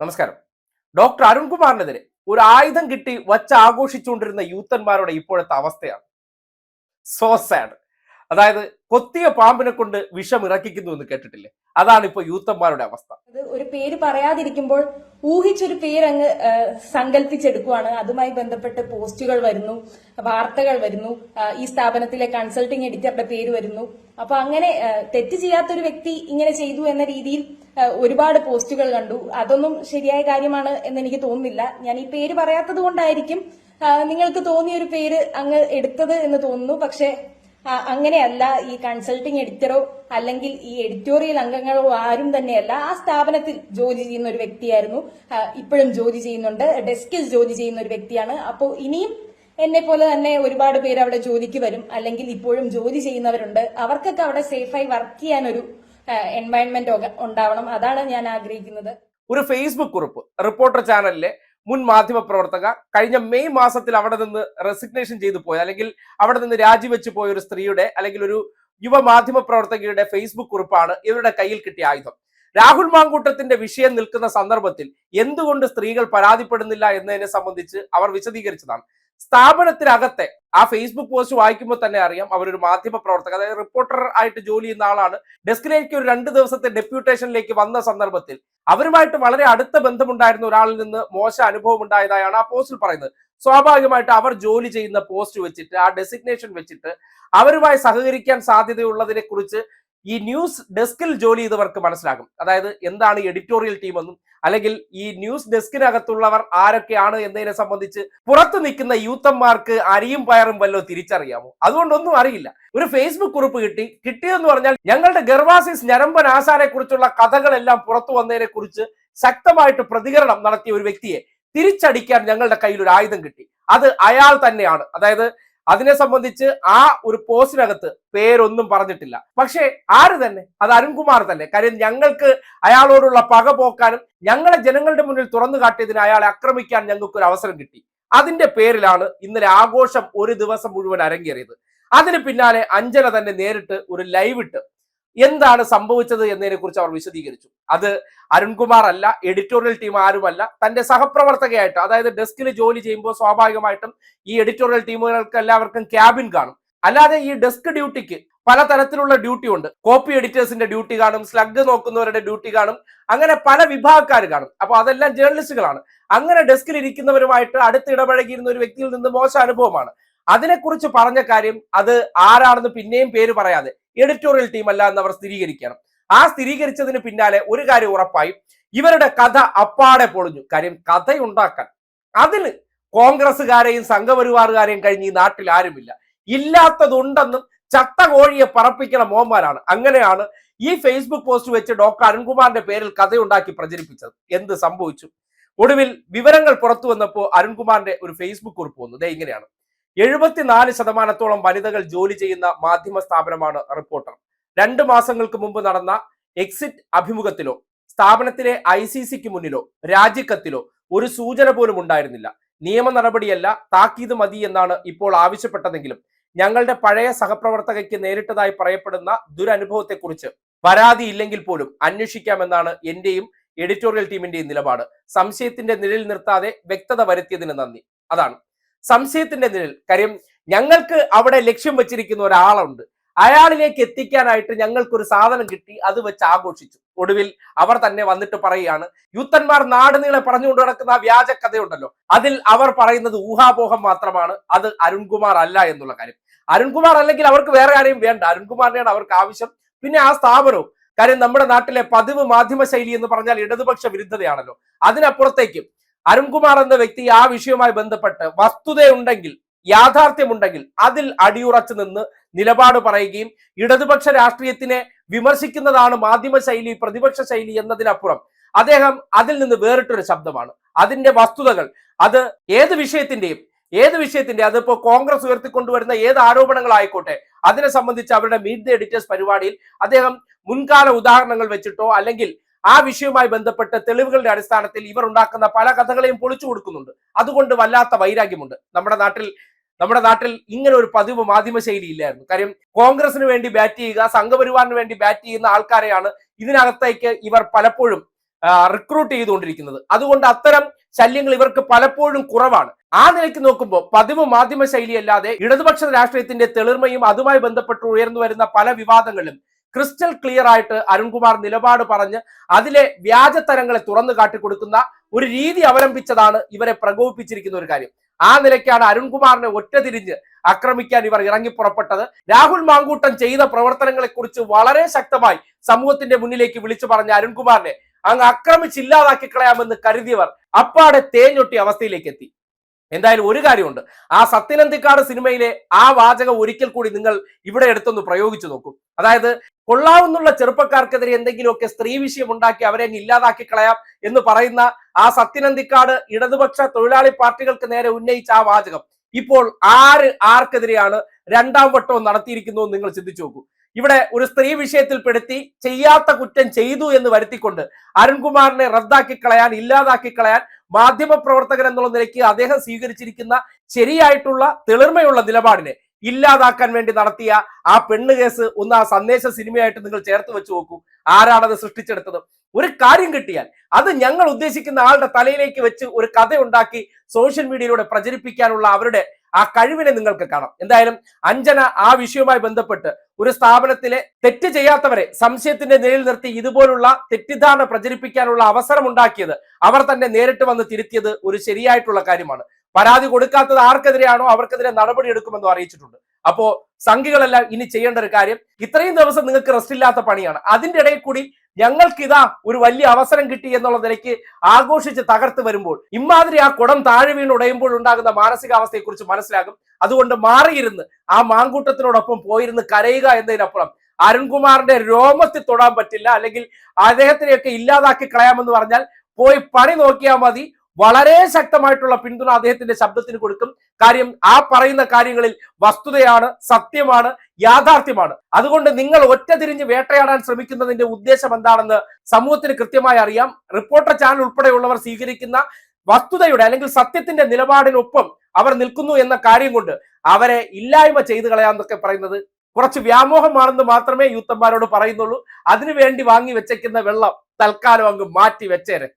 നമസ്കാരം. ഡോക്ടർ അരുൺകുമാറിനെതിരെ ഒരു ആയുധം കിട്ടി വച്ച് ആഘോഷിച്ചുകൊണ്ടിരുന്ന യൂത്തന്മാരുടെ ഇപ്പോഴത്തെ അവസ്ഥയാണ്. സോ സാഡ് അതായത് കൊത്തിയ പാമ്പിനെ കൊണ്ട് വിഷം ഇറക്കിക്കുന്നു എന്ന് കേട്ടിട്ടില്ലേ? അതാണ് ഇപ്പൊ യൂത്തന്മാരുടെ അവസ്ഥ. ഒരു പേര് പറയാതിരിക്കുമ്പോൾ ഊഹിച്ചൊരു പേര് അങ്ങ് ആ, സങ്കല്പിച്ചെടുക്കുവാണ് അതുമായി ബന്ധപ്പെട്ട് പോസ്റ്റുകൾ വരുന്നു വാർത്തകൾ വരുന്നു. ഈ സ്ഥാപനത്തിലെ കൺസൾട്ടിംഗ് എഡിറ്ററുടെ പേര് വരുന്നു. അപ്പൊ അങ്ങനെ തെറ്റ് ചെയ്യാത്തൊരു വ്യക്തി ഇങ്ങനെ ചെയ്തു എന്ന രീതിയിൽ ഒരുപാട് പോസ്റ്റുകൾ കണ്ടു. അതൊന്നും ശരിയായ കാര്യമാണ് എന്ന് എനിക്ക് തോന്നുന്നില്ല. ഞാൻ ഈ പേര് പറയാത്തത് കൊണ്ടായിരിക്കും നിങ്ങൾക്ക് തോന്നിയ ഒരു പേര് അങ്ങ് എടുത്തത് എന്ന് തോന്നുന്നു. പക്ഷെ അങ്ങനെയല്ല. ഈ കൺസൾട്ടിംഗ് എഡിറ്ററോ അല്ലെങ്കിൽ ഈ എഡിറ്റോറിയൽ അംഗങ്ങളോ ആരും തന്നെയല്ല. ആ സ്ഥാപനത്തിൽ ജോലി ചെയ്യുന്ന ഒരു വ്യക്തിയായിരുന്നു. ഇപ്പോഴും ജോലി ചെയ്യുന്നുണ്ട്. ഡെസ്കിൽ ജോലി ചെയ്യുന്ന ഒരു വ്യക്തിയാണ്. അപ്പോൾ ഇനിയും എന്നെ പോലെ തന്നെ ഒരുപാട് പേര് അവിടെ ജോലിക്ക് വരും. അല്ലെങ്കിൽ ഇപ്പോഴും ജോലി ചെയ്യുന്നവരുണ്ട്. അവർക്കൊക്കെ അവിടെ സേഫായി വർക്ക് ചെയ്യാനൊരു എൻവയൺമെന്റ് ഉണ്ടാവണം. അതാണ് ഞാൻ ആഗ്രഹിക്കുന്നത്. ഒരു ഫേസ്ബുക്ക് കുറിപ്പ് റിപ്പോർട്ടർ ചാനലിലെ മുൻ മാധ്യമ പ്രവർത്തക കഴിഞ്ഞ മെയ് മാസത്തിൽ അവിടെ നിന്ന് റെസിഗ്നേഷൻ ചെയ്തു പോയ അല്ലെങ്കിൽ അവിടെ നിന്ന് രാജിവെച്ച് പോയ ഒരു സ്ത്രീയുടെ അല്ലെങ്കിൽ ഒരു യുവ മാധ്യമ പ്രവർത്തകയുടെ ഫേസ്ബുക്ക് കുറിപ്പാണ് ഇവരുടെ കയ്യിൽ കിട്ടിയ ആയുധം. രാഹുൽ മാങ്കൂട്ടത്തിന്റെ വിഷയം നിൽക്കുന്ന സന്ദർഭത്തിൽ എന്തുകൊണ്ട് സ്ത്രീകൾ പരാതിപ്പെടുന്നില്ല എന്നതിനെ സംബന്ധിച്ച് അവർ വിശദീകരിച്ചതാണ്. സ്ഥാപനത്തിനകത്തെ ആ ഫേസ്ബുക്ക് പോസ്റ്റ് വായിക്കുമ്പോൾ തന്നെ അറിയാം അവരൊരു മാധ്യമ പ്രവർത്തക അതായത് റിപ്പോർട്ടർ ആയിട്ട് ജോലി ചെയ്യുന്ന ആളാണ്. ഡെസ്കിലേക്ക് ഒരു രണ്ട് ദിവസത്തെ ഡെപ്യൂട്ടേഷനിലേക്ക് വന്ന സന്ദർഭത്തിൽ അവരുമായിട്ട് വളരെ അടുത്ത ബന്ധമുണ്ടായിരുന്ന ഒരാളിൽ നിന്ന് മോശം അനുഭവം ഉണ്ടായതായാണ് ആ പോസ്റ്റിൽ പറയുന്നത്. സ്വാഭാവികമായിട്ട് അവർ ജോലി ചെയ്യുന്ന പോസ്റ്റ് വെച്ചിട്ട് ആ ഡെസിഗ്നേഷൻ വെച്ചിട്ട് അവരുമായി സഹകരിക്കാൻ സാധ്യതയുള്ളതിനെ കുറിച്ച് ഈ ന്യൂസ് ഡെസ്കിൽ ജോലി ചെയ്തവർക്ക് മനസ്സിലാകും. അതായത് എന്താണ് എഡിറ്റോറിയൽ ടീം എന്നും അല്ലെങ്കിൽ ഈ ന്യൂസ് ഡെസ്കിനകത്തുള്ളവർ ആരൊക്കെയാണ് എന്നതിനെ സംബന്ധിച്ച് പുറത്തു നിൽക്കുന്ന യൂത്തന്മാർക്ക് അരിയും പയറും വല്ലോ തിരിച്ചറിയാമോ? അതുകൊണ്ടൊന്നും അറിയില്ല. ഒരു ഫേസ്ബുക്ക് കുറിപ്പ് കിട്ടി. കിട്ടിയെന്ന് പറഞ്ഞാൽ ഞങ്ങളുടെ ഗർവാസിസ് ഞരമ്പൻ ആശാനെ കുറിച്ചുള്ള കഥകളെല്ലാം പുറത്തു വന്നതിനെ കുറിച്ച് ശക്തമായിട്ട് പ്രതികരണം നടത്തിയ ഒരു വ്യക്തിയെ തിരിച്ചടിക്കാൻ ഞങ്ങളുടെ കയ്യിൽ ഒരു ആയുധം കിട്ടി. അത് അയാൾ തന്നെയാണ്. അതായത് അതിനെ സംബന്ധിച്ച് ആ ഒരു പോസ്റ്റിനകത്ത് പേരൊന്നും പറഞ്ഞിട്ടില്ല. പക്ഷേ ആര് തന്നെ? അത് അരുൺകുമാർ തന്നെ. കാര്യം ഞങ്ങൾക്ക് അയാളോടുള്ള പക പോക്കാനും ഞങ്ങളെ ജനങ്ങളുടെ മുന്നിൽ തുറന്നു കാട്ടിയതിന് അയാളെ ആക്രമിക്കാൻ ഞങ്ങൾക്ക് ഒരു അവസരം കിട്ടി. അതിന്റെ പേരിലാണ് ഇന്നലെ ആഘോഷം ഒരു ദിവസം മുഴുവൻ അരങ്ങേറിയത്. അതിന് പിന്നാലെ അഞ്ജന തന്നെ നേരിട്ട് ഒരു ലൈവ് ഇട്ട് എന്താണ് സംഭവിച്ചത് എന്നതിനെ കുറിച്ച് അവർ വിശദീകരിച്ചു. അത് അരുൺകുമാർ അല്ല എഡിറ്റോറിയൽ ടീം ആരുമല്ല തന്റെ സഹപ്രവർത്തകയായിട്ട് അതായത് ഡെസ്കിൽ ജോലി ചെയ്യുമ്പോൾ സ്വാഭാവികമായിട്ടും ഈ എഡിറ്റോറിയൽ ടീമുകൾക്ക് എല്ലാവർക്കും ക്യാബിൻ കാണും. അല്ലാതെ ഈ ഡെസ്ക് ഡ്യൂട്ടിക്ക് പലതരത്തിലുള്ള ഡ്യൂട്ടി ഉണ്ട്. കോപ്പി എഡിറ്റേഴ്സിന്റെ ഡ്യൂട്ടി കാണും സ്ലഗ് നോക്കുന്നവരുടെ ഡ്യൂട്ടി കാണും അങ്ങനെ പല വിഭാഗക്കാർ കാണും. അപ്പൊ അതെല്ലാം ജേർണലിസ്റ്റുകളാണ്. അങ്ങനെ ഡെസ്കിൽ ഇരിക്കുന്നവരുമായിട്ട് അടുത്ത് ഇടപഴകിയിരുന്ന ഒരു വ്യക്തിയിൽ നിന്ന് മോശം അനുഭവമാണ്. അതിനെക്കുറിച്ച് പറഞ്ഞ കാര്യം അത് ആരാണെന്ന് പിന്നെയും പേര് പറയാതെ. എഡിറ്റോറിയൽ ടീം അല്ല എന്ന് അവർ സ്ഥിരീകരിക്കണം ആ സ്ഥിരീകരിച്ചതിന് പിന്നാലെ ഒരു കാര്യം ഉറപ്പായും ഇവരുടെ കഥ അപ്പാടെ പൊളിഞ്ഞു. കാര്യം കഥയുണ്ടാക്കാൻ. അതിന് കോൺഗ്രസ്സുകാരെയും സംഘപരിവാറുകാരെയും കഴിഞ്ഞ് ഈ നാട്ടിൽ ആരുമില്ല. ഇല്ലാത്തതുണ്ടെന്നും ചത്ത കോഴിയെ പറപ്പിക്കണ മോഹന്മാരാണ് അങ്ങനെയാണ് ഈ ഫേസ്ബുക്ക് പോസ്റ്റ് വെച്ച് ഡോക്ടർ അരുൺകുമാറിന്റെ പേരിൽ കഥയുണ്ടാക്കി പ്രചരിപ്പിച്ചത്. എന്ത് സംഭവിച്ചു? ഒടുവിൽ വിവരങ്ങൾ പുറത്തു വന്നപ്പോൾ അരുൺകുമാറിന്റെ ഒരു ഫേസ്ബുക്ക് കുറിപ്പ് വന്നു. ഇതേ ഇങ്ങനെയാണ്. എഴുപത്തിനാല് ശതമാനത്തോളം വനിതകൾ ജോലി ചെയ്യുന്ന മാധ്യമ സ്ഥാപനമാണ് റിപ്പോർട്ടർ. രണ്ട് മാസങ്ങൾക്ക് മുമ്പ് നടന്ന എക്സിറ്റ് അഭിമുഖത്തിലോ സ്ഥാപനത്തിലെ ഐ സി സിക്ക് മുന്നിലോ രാജിക്കത്തിലോ ഒരു സൂചന പോലും ഉണ്ടായിരുന്നില്ല. നിയമ നടപടിയല്ല താക്കീത് മതി എന്നാണ് ഇപ്പോൾ ആവശ്യപ്പെട്ടതെങ്കിലും ഞങ്ങളുടെ പഴയ സഹപ്രവർത്തകയ്ക്ക് നേരിട്ടതായി പറയപ്പെടുന്ന ദുരനുഭവത്തെക്കുറിച്ച് പരാതി ഇല്ലെങ്കിൽ പോലും അന്വേഷിക്കാമെന്നാണ് എന്റെയും എഡിറ്റോറിയൽ ടീമിന്റെയും നിലപാട്. സംശയത്തിന്റെ നിഴൽ നിർത്താതെ വ്യക്തത വരുത്തിയതിന് നന്ദി. അതാണ് സംശയത്തിന്റെ നിഴൽ. കാര്യം ഞങ്ങൾക്ക് അവിടെ ലക്ഷ്യം വെച്ചിരിക്കുന്ന ഒരാളുണ്ട്. അയാളിലേക്ക് എത്തിക്കാനായിട്ട് ഞങ്ങൾക്കൊരു സാധനം കിട്ടി അത് വെച്ച് ആഘോഷിച്ചു. ഒടുവിൽ അവർ തന്നെ വന്നിട്ട് പറയുകയാണ് യൂത്തന്മാർ നാടുനീളെ പറഞ്ഞുകൊണ്ട് നടക്കുന്ന ആ വ്യാജ കഥയുണ്ടല്ലോ. അതിൽ അവർ പറയുന്നത് ഊഹാപോഹം മാത്രമാണ്. അത് അരുൺകുമാർ അല്ല എന്നുള്ള കാര്യം. അരുൺകുമാർ അല്ലെങ്കിൽ അവർക്ക് വേറെ ആരെയും വേണ്ട. അരുൺകുമാറിനെയാണ് അവർക്ക് ആവശ്യം. പിന്നെ ആ സ്ഥാപനവും. കാര്യം നമ്മുടെ നാട്ടിലെ പതിവ് മാധ്യമ ശൈലി എന്ന് പറഞ്ഞാൽ ഇടതുപക്ഷ വിരുദ്ധതയാണല്ലോ. അതിനപ്പുറത്തേക്കും അരുൺകുമാർ എന്ന വ്യക്തി ആ വിഷയവുമായി ബന്ധപ്പെട്ട് വസ്തുതയുണ്ടെങ്കിൽ യാഥാർത്ഥ്യമുണ്ടെങ്കിൽ അതിൽ അടിയുറച്ചു നിന്ന് നിലപാട് പറയുകയും ഇടതുപക്ഷ രാഷ്ട്രീയത്തിനെ വിമർശിക്കുന്നതാണ് മാധ്യമ ശൈലി പ്രതിപക്ഷ ശൈലി എന്നതിനപ്പുറം അദ്ദേഹം അതിൽ നിന്ന് വേറിട്ടൊരു ശബ്ദമാണ്. അതിന്റെ വസ്തുതകൾ അത് ഏത് വിഷയത്തിന്റെയും ഏത് വിഷയത്തിന്റെ അതിപ്പോ കോൺഗ്രസ് ഉയർത്തിക്കൊണ്ടുവരുന്ന ഏത് ആരോപണങ്ങളായിക്കോട്ടെ അതിനെ സംബന്ധിച്ച് അവരുടെ മീറ്റ് ദ എഡിറ്റേഴ്സ് പരിപാടിയിൽ അദ്ദേഹം മുൻകാല ഉദാഹരണങ്ങൾ വെച്ചിട്ടോ അല്ലെങ്കിൽ ആ വിഷയവുമായി ബന്ധപ്പെട്ട് തെളിവുകളുടെ അടിസ്ഥാനത്തിൽ ഇവർ ഉണ്ടാക്കുന്ന പല കഥകളെയും പൊളിച്ചു കൊടുക്കുന്നുണ്ട്. അതുകൊണ്ട് വല്ലാത്ത വൈരാഗ്യമുണ്ട്. നമ്മുടെ നാട്ടിൽ നമ്മുടെ നാട്ടിൽ ഇങ്ങനെ ഒരു പതിവ് മാധ്യമ ശൈലി ഇല്ലായിരുന്നു. കാര്യം കോൺഗ്രസിന് വേണ്ടി ബാറ്റ് ചെയ്യുക സംഘപരിവാറിന് വേണ്ടി ബാറ്റ് ചെയ്യുന്ന ആൾക്കാരെയാണ് ഇതിനകത്തേക്ക് ഇവർ പലപ്പോഴും റിക്രൂട്ട് ചെയ്തുകൊണ്ടിരിക്കുന്നത്. അതുകൊണ്ട് അത്തരം ശല്യങ്ങൾ ഇവർക്ക് പലപ്പോഴും കുറവാണ്. ആ നിലയ്ക്ക് നോക്കുമ്പോൾ പതിവ് മാധ്യമ ശൈലിയല്ലാതെ ഇടതുപക്ഷ രാഷ്ട്രീയത്തിന്റെ തെളിർമയും അതുമായി ബന്ധപ്പെട്ട് ഉയർന്നു വരുന്ന പല വിവാദങ്ങളിലും ക്രിസ്റ്റൽ ക്ലിയർ ആയിട്ട് അരുൺകുമാർ നിലപാട് പറഞ്ഞ് അതിലെ വ്യാജത്തരങ്ങളെ തുറന്നു കാട്ടിക്കൊടുക്കുന്ന ഒരു രീതി അവലംബിച്ചതാണ് ഇവരെ പ്രകോപിപ്പിച്ചിരിക്കുന്ന ഒരു കാര്യം. ആ നിലയ്ക്കാണ് അരുൺകുമാറിനെ ഒറ്റതിരിഞ്ഞ് ആക്രമിക്കാൻ ഇവർ ഇറങ്ങി പുറപ്പെട്ടത്. രാഹുൽ മാങ്കൂട്ടം ചെയ്ത പ്രവർത്തനങ്ങളെ കുറിച്ച് വളരെ ശക്തമായി സമൂഹത്തിന്റെ മുന്നിലേക്ക് വിളിച്ചു പറഞ്ഞ അരുൺകുമാറിനെ അങ്ങ് ആക്രമിച്ചില്ലാതാക്കി കളയാമെന്ന് കരുതിയവർ അപ്പാടെ തേഞ്ഞൊട്ടി അവസ്ഥയിലേക്ക് എത്തി. എന്തായാലും ഒരു കാര്യമുണ്ട്. ആ സത്യനന്തിക്കാട് സിനിമയിലെ ആ വാചകം ഒരിക്കൽ കൂടി നിങ്ങൾ ഇവിടെ എടുത്തൊന്ന് പ്രയോഗിച്ചു നോക്കൂ. അതായത് കൊള്ളാവുന്നുള്ള ചെറുപ്പക്കാർക്കെതിരെ എന്തെങ്കിലുമൊക്കെ സ്ത്രീ വിഷയം ഉണ്ടാക്കി അവരെ ഇല്ലാതാക്കി കളയാം എന്ന് പറയുന്ന ആ സത്യനന്തിക്കാട് ഇടതുപക്ഷ തൊഴിലാളി പാർട്ടികൾക്ക് നേരെ ഉന്നയിച്ച ആ വാചകം. ഇപ്പോൾ ആര് ആർക്കെതിരെയാണ് രണ്ടാം വട്ടവും നടത്തിയിരിക്കുന്നു എന്ന് നിങ്ങൾ ചിന്തിച്ചു നോക്കൂ. ഇവിടെ ഒരു സ്ത്രീ വിഷയത്തിൽ പെടുത്തി ചെയ്യാത്ത കുറ്റം ചെയ്തു എന്ന് വരുത്തിക്കൊണ്ട് അരുൺകുമാറിനെ റദ്ദാക്കി കളയാൻ ഇല്ലാതാക്കി കളയാൻ മാധ്യമ പ്രവർത്തകൻ എന്നുള്ള നിലയ്ക്ക് അദ്ദേഹം സ്വീകരിച്ചിരിക്കുന്ന ശരിയായിട്ടുള്ള തെളിർമയുള്ള നിലപാടിനെ ഇല്ലാതാക്കാൻ വേണ്ടി നടത്തിയ ആ പെണ്ണ് കേസ് ഒന്ന് ആ സന്ദേശ സിനിമയായിട്ട് നിങ്ങൾ ചേർത്ത് വെച്ച് നോക്കൂ. ആരാണത് സൃഷ്ടിച്ചെടുത്തത്? ഒരു കാര്യം കിട്ടിയാൽ അത് ഞങ്ങൾ ഉദ്ദേശിക്കുന്ന ആളുടെ തലയിലേക്ക് വെച്ച് ഒരു കഥ ഉണ്ടാക്കി സോഷ്യൽ മീഡിയയിലൂടെ പ്രചരിപ്പിക്കാനുള്ള അവരുടെ ആ കഴിവിനെ നിങ്ങൾക്ക് കാണാം. എന്തായാലും അഞ്ജന ആ വിഷയവുമായി ബന്ധപ്പെട്ട് ഒരു സ്ഥാപനത്തിലെ തെറ്റ് ചെയ്യാത്തവരെ സംശയത്തിന്റെ നിലയിൽ നിർത്തി ഇതുപോലുള്ള തെറ്റിദ്ധാരണ പ്രചരിപ്പിക്കാനുള്ള അവസരം ഉണ്ടാക്കിയത് അവർ തന്നെ നേരിട്ട് വന്ന് തിരുത്തിയത് ഒരു ശരിയായിട്ടുള്ള കാര്യമാണ്. പരാതി കൊടുക്കാത്തത് ആർക്കെതിരെയാണോ അവർക്കെതിരെ നടപടി എടുക്കുമെന്നും അറിയിച്ചിട്ടുണ്ട്. അപ്പോ സംഘികളെല്ലാം ഇനി ചെയ്യേണ്ട ഒരു കാര്യം ഇത്രയും ദിവസം നിങ്ങൾക്ക് റെസ്റ്റ് ഇല്ലാത്ത പണിയാണ്. അതിന്റെ ഇടയിൽ കൂടി ഞങ്ങൾക്ക് ഇതാ ഒരു വലിയ അവസരം കിട്ടി എന്നുള്ള നിലയ്ക്ക് ആഘോഷിച്ച് തകർത്ത് വരുമ്പോൾ ഇമാതിരി ആ കുടം താഴെ വീണ് ഉടയുമ്പോൾ ഉണ്ടാകുന്ന മാനസികാവസ്ഥയെക്കുറിച്ച് മനസ്സിലാകും. അതുകൊണ്ട് മാറിയിരുന്ന് ആ മാങ്കൂട്ടത്തിനോടൊപ്പം പോയിരുന്ന് കരയുക എന്നതിനപ്പുറം അരുൺകുമാറിന്റെ രോമത്തിൽ തൊടാൻ പറ്റില്ല. അല്ലെങ്കിൽ അദ്ദേഹത്തിനെയൊക്കെ ഇല്ലാതാക്കി കളയാമെന്ന് പറഞ്ഞാൽ പോയി പണി നോക്കിയാൽ മതി വളരെ ശക്തമായിട്ടുള്ള പിന്തുണ അദ്ദേഹത്തിന്റെ ശബ്ദത്തിന് കൊടുക്കും. കാര്യം ആ പറയുന്ന കാര്യങ്ങളിൽ വസ്തുതയാണ് സത്യമാണ് യാഥാർത്ഥ്യമാണ്. അതുകൊണ്ട് നിങ്ങൾ ഒറ്റ തിരിഞ്ഞ് വേട്ടയാടാൻ ശ്രമിക്കുന്നതിന്റെ ഉദ്ദേശം എന്താണെന്ന് സമൂഹത്തിന് കൃത്യമായി അറിയാം. റിപ്പോർട്ടർ ചാനൽ ഉൾപ്പെടെയുള്ളവർ സ്വീകരിക്കുന്ന വസ്തുതയുടെ അല്ലെങ്കിൽ സത്യത്തിന്റെ നിലപാടിനൊപ്പം അവർ നിൽക്കുന്നു എന്ന കാര്യം കൊണ്ട് അവരെ ഇല്ലായ്മ ചെയ്തു കളയാന്നൊക്കെ പറയുന്നത് കുറച്ച് വ്യാമോഹമാണെന്ന് മാത്രമേ യൂത്തന്മാരോട് പറയുന്നുള്ളൂ. അതിനുവേണ്ടി വാങ്ങി വെച്ചേക്കുന്ന വെള്ളം തൽക്കാലം അങ്ങ് മാറ്റി വെച്ചേരെ.